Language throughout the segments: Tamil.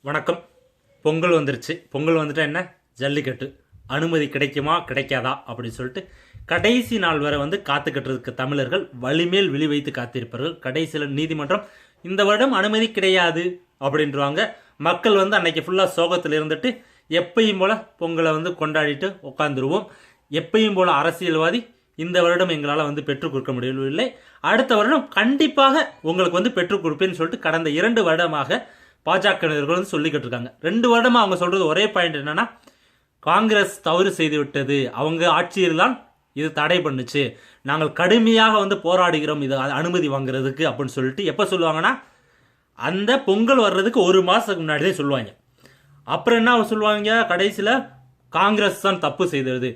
வணக்கம். பொங்கல் வந்துருச்சு. பொங்கல் வந்துட்டா என்ன? ஜல்லிக்கட்டு. அனுமதி கிடைக்குமா? கிடைக்காதா? அப்படின்னு சொல்லிட்டு கடைசி நாள் வரை வந்து காத்துக்கிட்டு தமிழர்கள் வலிமேல் விழி வைத்து காத்திருப்பார்கள். கடைசியில் நீதிமன்றம் இந்த வருடம் அனுமதி கிடையாது அப்படின்றவாங்க. மக்கள் வந்து அன்னைக்கு ஃபுல்லாக சோகத்தில் இருந்துட்டு எப்பயும் போல் பொங்கலை வந்து கொண்டாடிட்டு உட்காந்துருவோம் எப்பயும் போல் அரசியல்வாதி இந்த வருடம் எங்களால் வந்து பெற்றுக் கொடுக்க முடியவில்லை. அடுத்த வருடம் கண்டிப்பாக உங்களுக்கு வந்து பெற்றுக் கொடுப்பேன்னு சொல்லிட்டு கடந்த இரண்டு வருடமாக பாஜகவினர்கள் வந்து சொல்லிக்கிட்டு இருக்காங்க. ரெண்டு வருடமா அவங்க சொல்றது ஒரே பாயிண்ட் என்னன்னா காங்கிரஸ் தவறு செய்து விட்டது அவங்க ஆட்சியில் தான் இது தடை பண்ணுச்சு. நாங்கள் கடுமையாக வந்து போராடுகிறோம். இது அனுமதி வாங்குறதுக்கு அப்படின்னு சொல்லிட்டு எப்போ சொல்லுவாங்கன்னா அந்த பொங்கல் வர்றதுக்கு ஒரு மாதத்துக்கு முன்னாடியே சொல்லுவாங்க. அப்புறம் என்ன சொல்லுவாங்க? கடைசியில் காங்கிரஸ் தான் தப்பு செய்தது.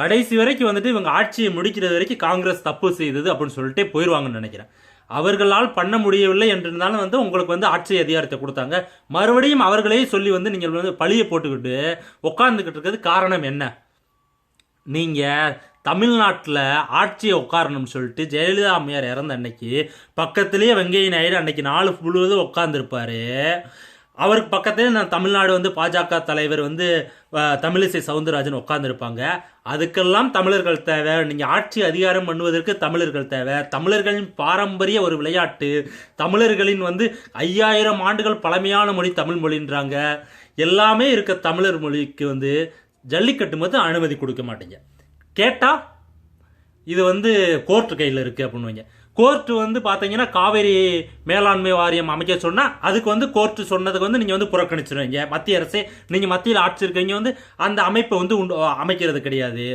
கடைசி வரைக்கும் வந்துட்டு இவங்க ஆட்சியை முடிக்கிறது வரைக்கும் காங்கிரஸ் தப்பு செய்தது அப்படின்னு சொல்லிட்டு போயிடுவாங்கன்னு நினைக்கிறேன். அவர்களால் பண்ண முடியவில்லை என்றிருந்தாலும் வந்து உங்களுக்கு வந்து ஆட்சி அதிகாரத்தை கொடுத்தாங்க. மறுபடியும் அவர்களே சொல்லி வந்து நீங்கள் வந்து பழியை போட்டுக்கிட்டு உட்கார்ந்துக்கிட்டு இருக்கிறது காரணம் என்ன? நீங்கள் தமிழ்நாட்டில் ஆட்சியை உட்காரணும்னு சொல்லிட்டு ஜெயலலிதா அம்மையார் இறந்த அன்னைக்கு பக்கத்துலேயே வெங்கைய நாயுடு அன்னைக்கு நாலு முழுவதும் உட்காந்துருப்பாரு அவருக்கு பக்கத்தில் நான் தமிழ்நாடு வந்து பாஜக தலைவர் வந்து தமிழிசை சவுந்தரராஜன் உட்கார்ந்துருப்பாங்க. அதுக்கெல்லாம் தமிழர்கள் தேவை. நீங்கள் ஆட்சி அதிகாரம் பண்ணுவதற்கு தமிழர்கள் தேவை. தமிழர்களின் பாரம்பரிய ஒரு விளையாட்டு தமிழர்களின் வந்து ஐயாயிரம் ஆண்டுகள் பழமையான மொழி தமிழ் மொழின்றாங்க. எல்லாமே இருக்க தமிழர் மொழிக்கு வந்து ஜல்லிக்கட்டு மட்டும் அனுமதி கொடுக்க மாட்டீங்க. கேட்டா இது வந்து கோர்ட் கையில் இருக்கு அப்படின்னு கோர்ட்டு வந்து பார்த்தீங்கன்னா காவேரி மேலாண்மை வாரியம் அமைக்க சொன்னால் அதுக்கு வந்து கோர்ட்டு சொன்னதுக்கு வந்து நீங்கள் வந்து புறக்கணிச்சிருவீங்க. மத்திய அரசே நீங்கள் மத்தியில் ஆட்சி இருக்கீங்க வந்து அந்த அமைப்பை வந்து உண்டு அமைக்கிறது கிடையாது.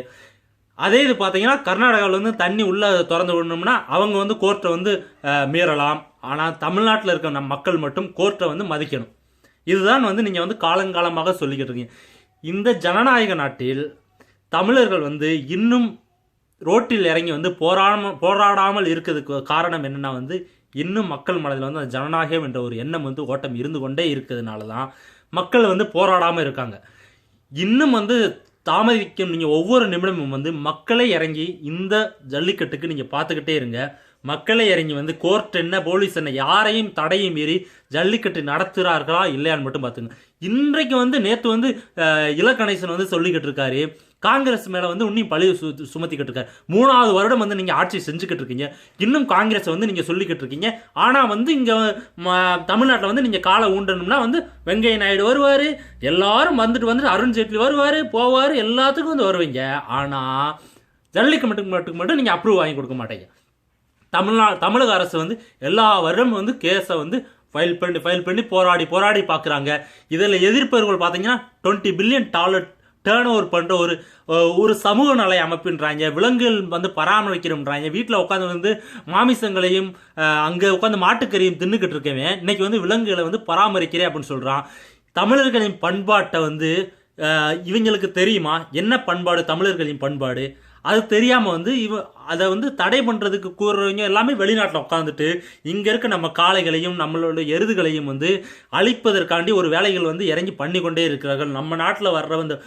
அதே இது பார்த்தீங்கன்னா கர்நாடகாவில் வந்து தண்ணி உள்ள திறந்து விடணும்னா அவங்க வந்து கோர்ட்டை வந்து மீறலாம். ஆனால் தமிழ்நாட்டில் இருக்க நம் மக்கள் மட்டும் கோர்ட்டை வந்து மதிக்கணும். இதுதான் வந்து நீங்கள் வந்து காலங்காலமாக சொல்லிக்கிட்டு இருக்கீங்க. இந்த ஜனநாயக நாட்டில் தமிழர்கள் வந்து இன்னும் ரோட்டில் இறங்கி வந்து போராடாமல் போராடாமல் இருக்கிறதுக்கு காரணம் என்னன்னா வந்து இன்னும் மக்கள் மனதில் வந்து அந்த ஜனநாயகம் என்ற ஒரு எண்ணம் வந்து ஓட்டம் இருந்து கொண்டே இருக்கிறதுனால தான் மக்கள் வந்து போராடாமல் இருக்காங்க. இன்னும் வந்து தாமதிக்கும் நீங்கள் ஒவ்வொரு நிமிடமும் வந்து மக்களை இறங்கி இந்த ஜல்லிக்கட்டுக்கு நீங்கள் பார்த்துக்கிட்டே இருங்க. மக்களை இறங்கி வந்து கோர்ட் என்ன போலீஸ் என்ன யாரையும் தடையும் மீறி ஜல்லிக்கட்டு நடத்துகிறார்களா இல்லையான்னு மட்டும் பார்த்துங்க. இன்றைக்கு வந்து நேற்று வந்து இலக்கணேசன் வந்து சொல்லிக்கிட்டு இருக்காரு. காங்கிரஸ் மேலே வந்து இன்னும் பழி சு சுமத்திக்கிட்டு இருக்காரு. மூணாவது வருடம் வந்து நீங்கள் ஆட்சி செஞ்சுக்கிட்டு இருக்கீங்க. இன்னும் காங்கிரஸை வந்து நீங்கள் சொல்லிக்கிட்டு இருக்கீங்க. ஆனால் வந்து இங்கே தமிழ்நாட்டில் வந்து நீங்கள் காலை ஊண்டணும்னா வந்து வெங்கைய நாயுடு வருவார் எல்லாரும் வந்துட்டு வந்துட்டு அருண் ஜேட்லி வருவார் போவார் எல்லாத்துக்கும் வந்து வருவீங்க. ஆனால் ஜல்லிக்கு மட்டும் மட்டும் மட்டும் நீங்கள் அப்ரூவ் வாங்கி கொடுக்க மாட்டீங்க. தமிழ்நா தமிழக அரசு வந்து எல்லா வருடமும் வந்து கேஸை வந்து ஃபைல் பண்ணி ஃபைல் பண்ணி போராடி போராடி பார்க்குறாங்க. இதில் எதிர்ப்பவர்கள் பார்த்தீங்கன்னா twenty billion dollar turn over பண்ணுற ஒரு ஒரு சமூக நல அமைப்புன்றாங்க. விலங்குகள் வந்து பராமரிக்கிறோம்ன்றாங்க வீட்டில் உட்காந்து வந்து மாமிசங்களையும் அங்கே உட்காந்து மாட்டுக்கறியும் தின்னுக்கிட்டு இருக்கவன். இன்னைக்கு வந்து விலங்குகளை வந்து பராமரிக்கிறேன் அப்படின்னு சொல்கிறான் தமிழர்களின் பண்பாட்டை வந்து இவங்களுக்கு தெரியுமா? என்ன பண்பாடு? தமிழர்களின் பண்பாடு? அது தெரியாமல் வந்து இவ அதை வந்து தடை பண்ணுறதுக்கு கூறுறவங்க எல்லாமே வெளிநாட்டில் உட்காந்துட்டு இங்கே இருக்க நம்ம காளைகளையும் நம்மளோட எருதுகளையும் வந்து அழிப்பதற்காண்டி ஒரு வேலைகள் வந்து இறங்கி பண்ணி கொண்டே இருக்கிறார்கள். நம்ம நாட்டில் வர்ற அந்த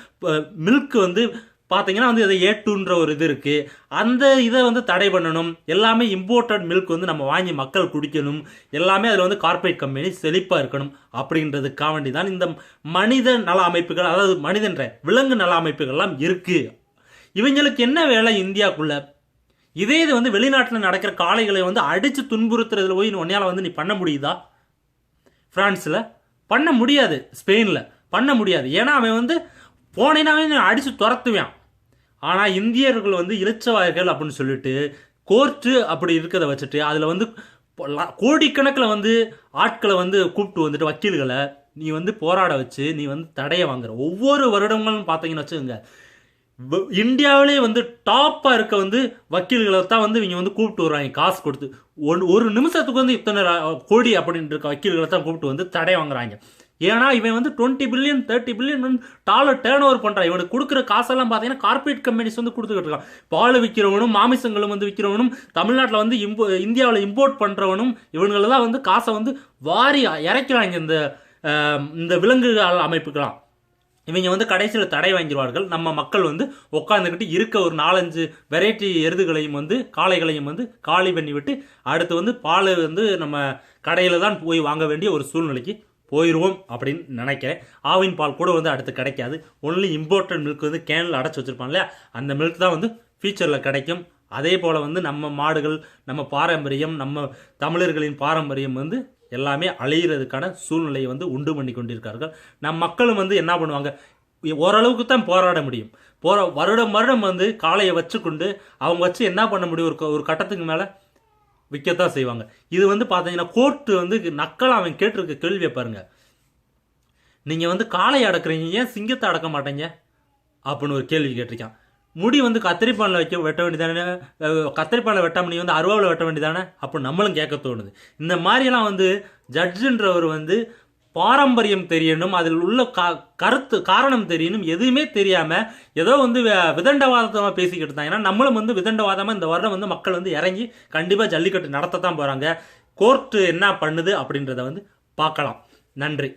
மில்க் வந்து பார்த்தீங்கன்னா வந்து இதை ஏட்டுன்ற ஒரு இது இருக்குது அந்த இதை வந்து தடை பண்ணணும். எல்லாமே இம்போர்ட்டட் மில்க் வந்து நம்ம வாங்கி மக்கள் குடிக்கணும். எல்லாமே அதில் வந்து கார்ப்பரேட் கம்பெனி செழிப்பாக இருக்கணும் அப்படின்றதுக்காக வேண்டி தான் இந்த மனித நல அமைப்புகள் அதாவது மனிதன்ற விலங்கு நல அமைப்புகள்லாம் இருக்குது இவங்களுக்கு என்ன வேலை இந்தியாவுக்குள்ள இதே இது வந்து வெளிநாட்டில் நடக்கிற காளைகளை வந்து அடித்து துன்புறுத்துறதுல போய் உன்னையால் வந்து நீ பண்ண முடியுதா? ஃப்ரான்ஸில் பண்ண முடியாது. ஸ்பெயினில். பண்ண முடியாது. ஏன்னா அவன் வந்து போனேனாவே அடித்து துரத்துவான். ஆனால் இந்தியர்கள் வந்து இளைச்சவாயர்கள் அப்படின்னு சொல்லிட்டு கோர்ட்டு அப்படி இருக்கிறத வச்சுட்டு அதில் வந்து கோடிக்கணக்கில் வந்து ஆட்களை வந்து கூப்பிட்டு வந்துட்டு வக்கீல்களை நீ வந்து போராட வச்சு நீ வந்து தடையை வாங்குற. ஒவ்வொரு வருடங்களும் பார்த்தீங்கன்னு வச்சுக்கோங்க. இந்தியாவிலே வந்து டாப்பாக இருக்க வந்து வக்கீல்களை தான் வந்து இவங்க வந்து கூப்பிட்டு வர்றாங்க காசு கொடுத்து. ஒன் ஒரு நிமிஷத்துக்கு வந்து இத்தனை கோடி அப்படின்ட்டு இருக்க வக்கீல்களை தான் கூப்பிட்டு வந்து தடை வாங்குறாங்க. ஏன்னா இவன் வந்து டுவெண்ட்டி பில்லியன் தேர்ட்டி பில்லியன் வந்து டாலர் டேர்ன் ஓவர் பண்ணுறான் இவனுக்கு கொடுக்குற காசெல்லாம் பார்த்தீங்கன்னா கார்ப்பரேட் கம்பெனிஸ் வந்து கொடுத்துக்கிட்டு இருக்கான். பால் விற்கிறவனும் மாமிசங்களும் வந்து விற்கிறவனும் தமிழ்நாட்டில் வந்து இம்போ இந்தியாவில் இம்போர்ட் பண்ணுறவனும் இவங்களெல்லாம் வந்து காசை வந்து வாரி இறைக்கிறாங்க இந்த இந்த விலங்குகள் அமைப்புக்கெல்லாம். இவங்க வந்து கடைசியில் தடை வாங்கிடுவார்கள் நம்ம மக்கள் வந்து உட்காந்துக்கிட்டு இருக்க ஒரு நாலஞ்சு வெரைட்டி எருதுகளையும் வந்து காளைகளையும் வந்து காலி பண்ணி விட்டு அடுத்து வந்து பால் வந்து நம்ம கடையில் தான் போய் வாங்க வேண்டிய ஒரு சூழ்நிலைக்கு போயிடுவோம் அப்படின்னு நினைக்கிறேன். ஆவின் பால் கூட வந்து அடுத்து கிடைக்காது. ஒன்லி இம்போர்ட்டட் மில்க் வந்து கேனில் அடைச்சி வச்சிருப்பான் இல்லையா? அந்த மில்க் தான் வந்து ஃபியூச்சரில் கிடைக்கும். அதே போல் வந்து நம்ம மாடுகள் நம்ம பாரம்பரியம் நம்ம தமிழர்களின் பாரம்பரியம் வந்து எல்லாமே அழியிறதுக்கான சூழ்நிலையை வந்து உண்டு பண்ணி கொண்டிருக்கார்கள். நம் மக்களும் வந்து என்ன பண்ணுவாங்க? ஓரளவுக்கு தான் போராட முடியும். போற வருடம் வருடம் வந்து காளையை வச்சுக்கொண்டு அவங்க வச்சு என்ன பண்ண முடியும்? ஒரு ஒரு கட்டத்துக்கு மேலே விற்கத்தான் செய்வாங்க. இது வந்து பார்த்தீங்கன்னா கோர்ட்டு வந்து நக்கல் அவன் கேட்டிருக்க கேள்வியை பாருங்க. நீங்கள் வந்து காளையை அடக்குறீங்க ஏன் சிங்கத்தை அடக்க மாட்டீங்க? அப்படின்னு ஒரு கேள்வி கேட்டிருக்கான். முடி வந்து கத்திரிப்பானில் வைக்க வெட்ட வேண்டியதானே? கத்திரிப்பானில் வெட்ட நீ வந்து அருவாவில் வெட்ட வேண்டியதானே? அப்போ நம்மளும் கேட்க தோணுது. இந்த மாதிரியெல்லாம் வந்து ஜட்ஜுன்றவர் வந்து பாரம்பரியம் தெரியணும் அதில் உள்ள க கருத்து காரணம் தெரியணும் எதுவுமே தெரியாமல் ஏதோ வந்து விதண்டவாதமாக பேசிக்கிட்டு இருந்தாங்க. ஏன்னா நம்மளும் வந்து விதண்டவாதமாக இந்த வருடம் வந்து மக்கள் வந்து இறங்கி கண்டிப்பாக ஜல்லிக்கட்டு நடத்த தான் போகிறாங்க கோர்ட்டு என்ன பண்ணுது அப்படின்றத வந்து பார்க்கலாம். நன்றி.